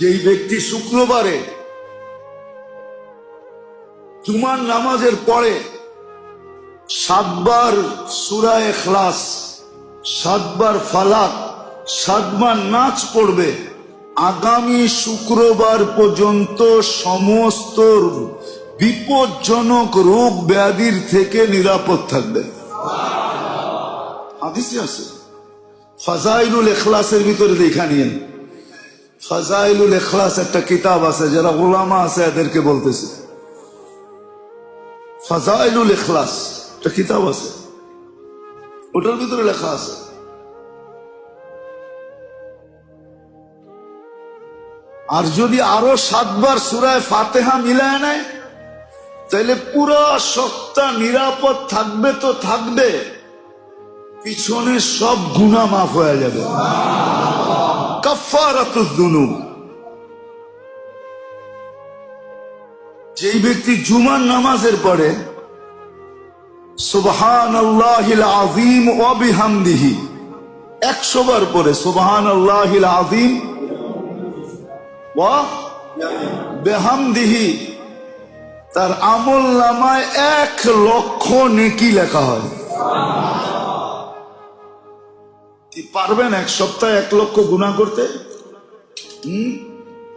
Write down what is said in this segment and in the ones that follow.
যেই ব্যক্তি শুক্রবারে জুমার নামাজের পরে সাতবার সুরা এখলাস সাতবার ফালাক, সাতবার নাচ পড়বে, আগামী শুক্রবার পর্যন্ত সমস্ত বিপজ্জনক রোগ ব্যাধির থেকে নিরাপদ থাকবে। হাদিসে আছে। ফাজাইলুল এখলাসের ভিতরে দেখা নিয়েন ফাজাইলুল এখলাস একটা কিতাব আছে, যারা গোলামা আছে এদেরকে বলতেছে। ফাজাইলুল এখলাস একটা কিতাব আছে। ওটার ভিতরে লেখা আছে। আর যদি আরও সাতবার সুরায় ফাতেহা মিলায় নেয় তাহলে পুরো সত্তা নিরাপদ থাকবে তো থাকবে, পিছনে সব গুণা মাফ হয়ে যাবে। যেই ব্যক্তি জুমার নামাজের পরে সুবহান আল্লাহিল আজিম অবিহামদিহি একশো বার পরে সুবহান আল্লাহিল আজিম বেহামদিহি, তার আমল নামায় এক লক্ষ নেকি লেখা হয়। পারবেন এক সপ্তাহে এক লক্ষ গুণা করতে?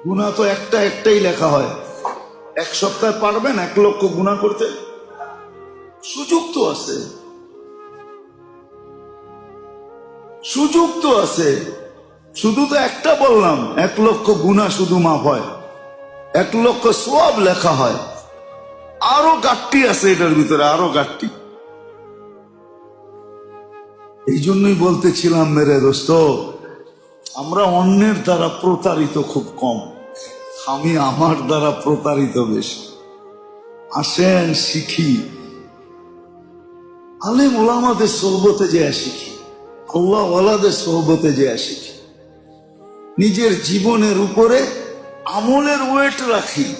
গুণা তো একটা একটাই লেখা হয়। এক সপ্তাহে পারবেন এক লক্ষ গুণা করতে? সুযোগ তো আছে। সুযোগ তো আছে। শুধু তো একটা বললাম, এক লক্ষ গুণা শুধু মাপ হয়। এক লক্ষ সব লেখা হয়। আরও গাঠটি আছে এটার ভিতরে, আরও গাঠটি। এই জন্যই বলতেছিলাম, মেরে দোস্ত, আমরা অন্যের দ্বারা প্রতারিত খুব কম। আমি আমার দ্বারা প্রতারিত বেশি। আসেন, শিখি। আলেম ওলামাদের সোহবতে যে শিখি। আল্লাহ ওয়ালাদের যে শিখি। নিজের জীবনের উপরে আমলের ওয়েট রাখি।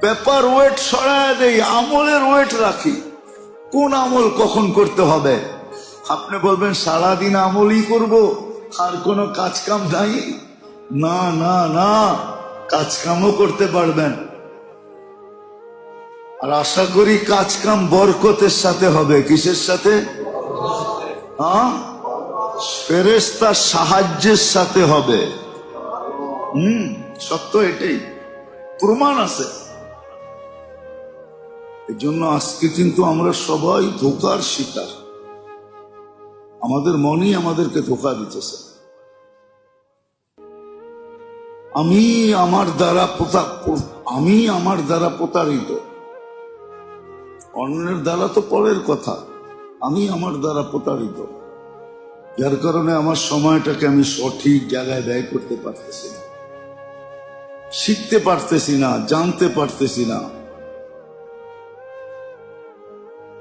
পেপার ওয়েট সরায় দেই, আমলের ওয়েট রাখি। কোন আমল কখন করতে হবে? আপনি বলবেন, সারাদিন আমলই করব, আর কোনো কাজ কাম নাই? না না না কাজ কামও করতে পারবেন। আর আশা করি কাজ কাম বরকতের সাথে হবে। কিসের সাথে? হ্যাঁ? ফেরেস্তার সাহায্যের সাথে হবে। হুম, সত্য এটাই। প্রমাণ আছে। এই জন্য আজকে কিন্তু আমরা সবাই ধোকার শিকার। আমাদের মনই আমাদেরকে ধোকা দিতেছে। আমি আমার দ্বারা প্রতা আমি আমার দ্বারা প্রতারিত। অন্যের দ্বারা তো পরের কথা। আমি আমার দ্বারা প্রতারিত। যার কারণে আমার সময়টাকে আমি সঠিক জায়গায় ব্যয় করতে পারতেছি না। শিখতে পারতেছি না, জানতে পারতেছি না।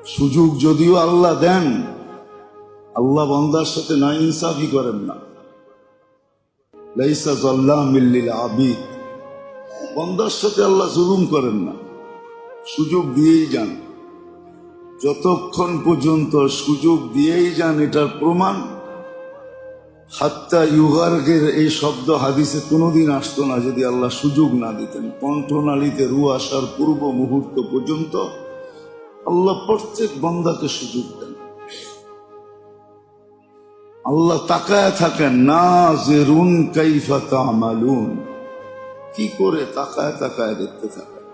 সুযোগ যদিও আল্লাহ দেন আল্লাহ বন্দার সাথে না ইনসাফি করেন না। লাইসা জল্লাহ মিল্লিল আবিদ। বন্দার সাথে আল্লাহ জুলুম করেন না। সুযোগ দিয়েই যান। যতক্ষণ পর্যন্ত সুযোগ দিয়েই যান এটার প্রমাণ, হাত্তা ইউগার্গের এই শব্দ হাদিসে কোনোদিন আসতো না যদি আল্লাহ সুযোগ না দিতেন। কণ্ঠনালীতে রু আসার পূর্ব মুহূর্ত পর্যন্ত আল্লাহ প্রত্যেক বন্দাকে সুযোগ দেন। আল্লাহ তাকায় থাকেন না জেরুন কাইফা তামালুন। কি করে তাকায় তাকায় দেখতে থাকেন?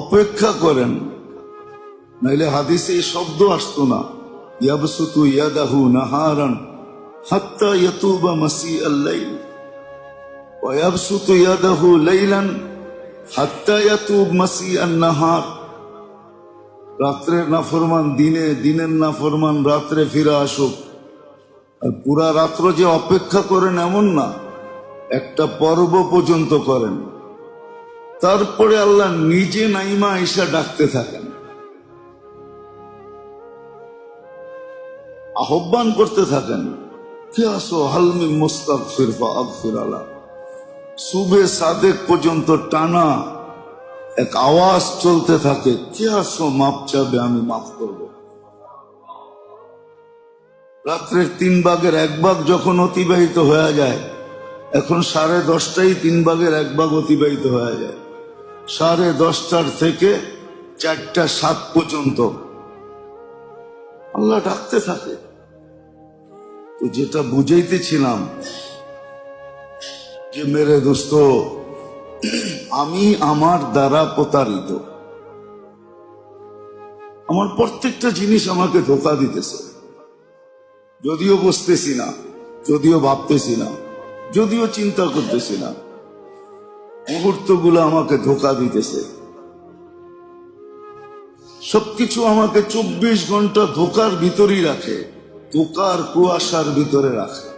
অপেক্ষা করেন, নাইলে হাদিসে এই শব্দ আসতো না, ইয়াবসুতু ইয়াদাহু নাহারান হাত্তা ইয়াতুবা মাসি আল্লাইল ওয়াবসুতু ইয়াদাহু লাইলান হাত্তা ইয়াতুব মাসি আন নাহার। রাত্রের নাফরমান, দিনে, দিনের নাফরমান, রাত্রে ফিরে আসুক। আর পুরা রাত্র যে অপেক্ষা করেন এমন না, একটা পর্ব পর্যন্ত করেন। তারপরে আল্লাহ নিজে নাইমা ঈশা ডাকতে থাকেন। আহ্বান করতে থাকেন, কে আসো হালমি মোস্তাক ফিরফা আকফির আলা। সুবে সাদেক পর্যন্ত টানা এক আওয়াজ চলতে থাকে, কে মাপ চাবে আমি মাফ করব। রাত্রের তিন ভাগের এক ভাগ যখন অতিবাহিত হয়ে যায়, এখন সাড়ে দশটাই তিন ভাগের এক ভাগ অতিবাহিত হয়ে যায়। সাড়ে দশটার থেকে চারটা সাত পর্যন্ত। আল্লাহ ডাকতে থাকে। তো যেটা বুঝাইতেছিলাম যে, মেরে দোস্ত আমি আমার দ্বারা প্রতারিত। আমার প্রত্যেকটা জিনিস আমাকে ধোকা দিতেছে। যদিও বসতেছি না, যদিও ভাবতেছি না, যদিও চিন্তা করতেছি না, মুহূর্তগুলো আমাকে ধোকা দিতেছে। সবকিছু আমাকে চব্বিশ ঘণ্টা ধোকার ভিতরেই রাখে, ধোকার কুয়াশার ভিতরে রাখে।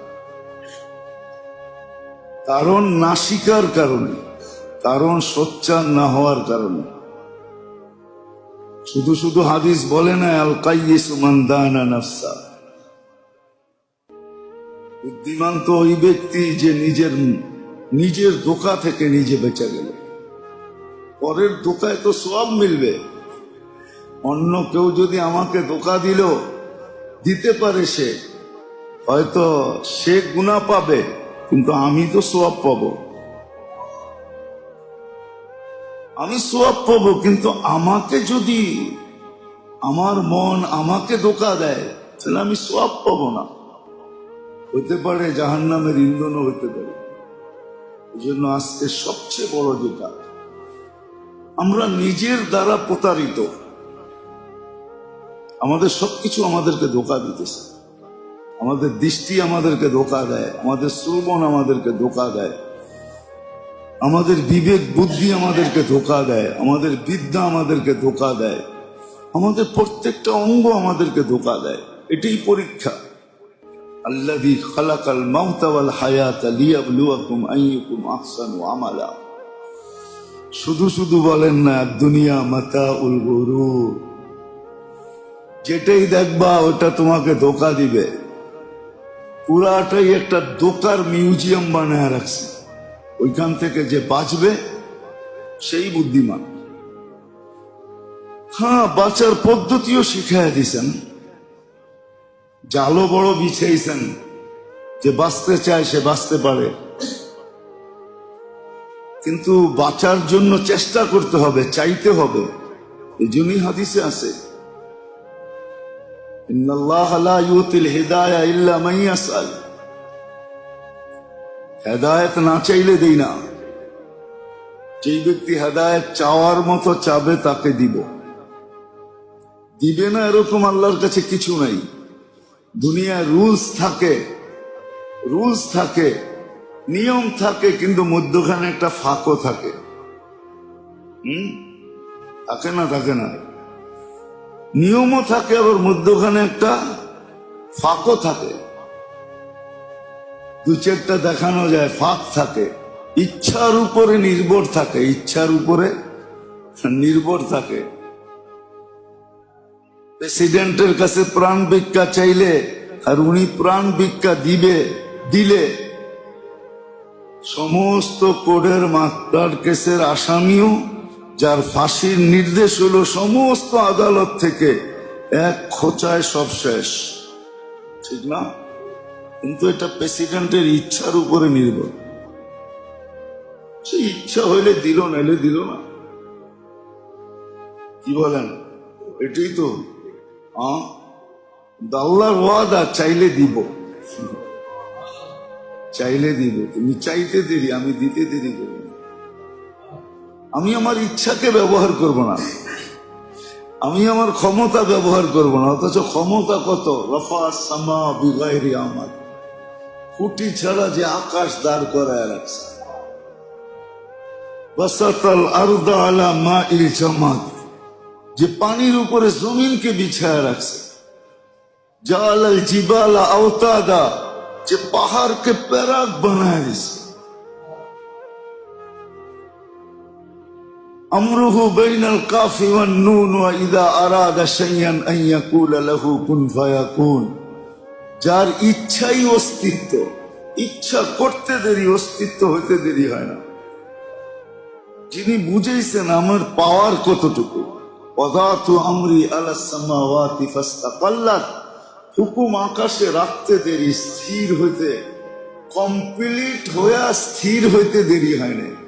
কারণ না শিকার কারণে। কারণ সোচ্চার না হওয়ার কারণে। শুধু শুধু হাদিস বলে না আল নাফসা। বুদ্ধিমান তো ওই ব্যক্তি যে নিজের নিজের ধোকা থেকে নিজে বেঁচে গেল। পরের ধোকায় তো সব মিলবে। অন্য কেউ যদি আমাকে দোকা দিল, দিতে পারে সে। হয়তো সে গুণা পাবে, কিন্তু আমি তো সোয়াব পাবো। আমি সোয়াব পাবো, কিন্তু আমাকে যদি আমার মন আমাকে ধোকা দেয়, তাহলে আমি সোয়াব পাবো না। হতে পারে জাহান নামের ইন্ধনও হতে পারে। এই জন্য আজকে সবচেয়ে বড় যেটা, আমরা নিজের দ্বারা প্রতারিত। আমাদের সবকিছু আমাদেরকে ধোকা দিতেছে। আমাদের দৃষ্টি আমাদেরকে ধোকা দেয়, আমাদের শ্রবণ আমাদেরকে ধোকা দেয়। আমাদের বিবেক বুদ্ধি আমাদেরকে ধোকা দেয়, আমাদের বিদ্যা আমাদেরকে ধোকা দেয়, আমাদের প্রত্যেকটা অঙ্গ আমাদেরকে ধোকা দেয়, এটাই পরীক্ষা। আল্লাদি খালাকাল মাউতাওয়াল হায়াত লিয়াবলুয়াকুম আইয়ুকুম আহসানু আমালা। শুধু শুধু বলেন না দুনিয়া মাতা উল গরু যেটাই দেখবা, ওটা তোমাকে ধোকা দিবে। পুরাটাই একটা দোকার মিউজিয়াম বানায় রাখছে। ওইখান থেকে যে বাঁচবে, সেই বুদ্ধিমান। হ্যাঁ বাঁচার পদ্ধতিও শিখাই দিছেন। জালও বড় বিছাইছেন। যে বাঁচতে চায়, সে বাঁচতে পারে। কিন্তু বাঁচার জন্য চেষ্টা করতে হবে, চাইতে হবে। এই জন্যই হাদিসে আছে, ইন্নাল্লাহ ইউতিল হিদায়া ইল্লা ইয়াসআল হেদায়েত না চাইলে দেই না। যেই ব্যক্তি হেদায়েত চাওয়ার মতো চাবে, তাকে দিব। দিবে না এরকম আল্লাহর কাছে কিছু নাই। দুনিয়ায় রুলস থাকে রুলস থাকে, নিয়ম থাকে, কিন্তু মধ্যখানে একটা ফাঁকও থাকে। হম? থাকে না থাকে না। নিয়মও থাকে, আবার মধ্যখানে একটা ফাঁকও থাকে। দু চারটা দেখানো যায়, ফাঁক থাকে। ইচ্ছার উপরে নির্ভর থাকে, ইচ্ছার উপরে নির্ভর থাকে। প্রেসিডেন্টের কাছে প্রাণ ভিক্ষা চাইলে আর উনি প্রাণ ভিক্ষা দিবে, দিলে সমস্ত কোডের মাত্রার কেসের আসামিও, যার ফাঁসির নির্দেশ হলো সমস্ত আদালত থেকে এক খোঁচায় সব শেষ। ঠিক না? কিন্তু এটা প্রেসিডেন্টের ইচ্ছার উপরে নির্ভর। সে ইচ্ছা হইলে দিল, নাইলে দিল না। কি বলেন? এটাই তো? আল্লাহর ওয়াদা, চাইলে দিব। চাইলে দিব তুমি চাইতে দেরি, আমি দিতে দেরি করব আমি আমার ইচ্ছাকে ব্যবহার করব না। আমি আমার ক্ষমতা ব্যবহার করব না, অথচ ক্ষমতা কত? রফা সামা বিগাইরি আমার খুঁটি ছাড়া যে আকাশ দাঁড় করায় রাখছে বাসাতাল আরদা আলা মা ইল জামাত যে পানির উপরে জমিনকে বিছায় রাখছে জালাল জিবালা আওতাদা যে পাহাড়কে প্যারাক বানায় দিছে আমরুহু বাইনাল কাফি ওয়ান নুন ওয়া ইদা আরাদা শাইয়ান আন ইয়াকুলা লাহু কুন ফায়াকুন যার ইচ্ছাই অস্তিত্ব। ইচ্ছা করতে দেরি, অস্তিত্ব হইতে দেরি হয় না। যিনি বুঝেছেন আমার পাওয়ার কতটুকু। পদার্থ আমরি আলা হুকুম আকাশে রাখতে দেরি, স্থির হইতে কমপ্লিট হইয়া স্থির হইতে দেরি হয় না